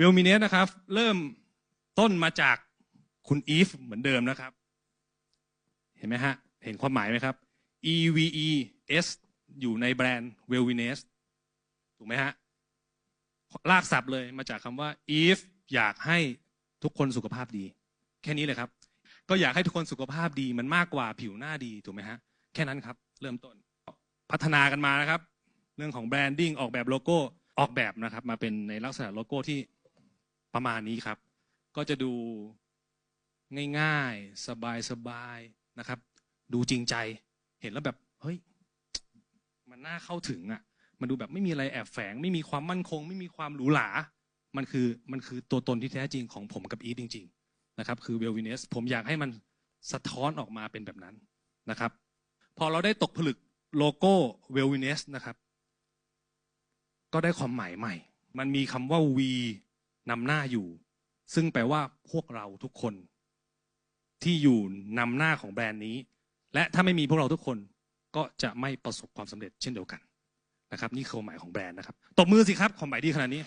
เวลมิเนสนะครับ เริ่มต้นมาจากคุณอีฟเหมือนเดิมนะครับ เห็นไหมฮะ เห็นความหมายไหมครับ E V E S อยู่ในแบรนด์ w e l l n e s s ถูกไหมฮะ ลากศัพท์เลยมาจากคำว่า if อยากให้ทุกคนสุขภาพดี แค่นี้เลยครับ ก็อยากให้ทุกคนสุขภาพดีมันมากกว่าผิวหน้าดีถูกไหมฮะ แค่นั้นครับ เริ่มต้น พัฒนากันมานะครับ เรื่องของแบรนดิ้งออกแบบโลโก้ออกแบบนะครับ มาเป็นในลักษณะโลโก้ที่ ประมาณนี้ครับ ก็จะดูง่ายๆ สบายๆนะครับ ดูจริงใจ เห็นแล้วแบบเฮ้ย มันน่าเข้าถึงอะ มันดูแบบไม่มีอะไรแอบแฝง ไม่มีความมั่นคง ไม่มีความหรูหรา มันคือมันคือตัวตนที่แท้จริงของผมกับอีทจริง ๆ นะครับ คือเวลวินเนสผมอยากให้มันสะท้อนออกมาเป็นแบบนั้นนะครับ พอเราได้ตกผลึกโลโก้เวลวินเนสนะครับ ก็ได้ความหมายใหม่ มันมีคำว่า we นำหน้าอยู่ ซึ่งแปลว่าพวกเราทุกคน ที่อยู่นำหน้าของแบรนด์นี้ และถ้าไม่มีพวกเราทุกคนก็จะไม่ประสบความสำเร็จเช่นเดียวกันนะครับ นี่คือความหมายของแบรนด์นะครับตบมือสิครับความหมายดีขนาดนี้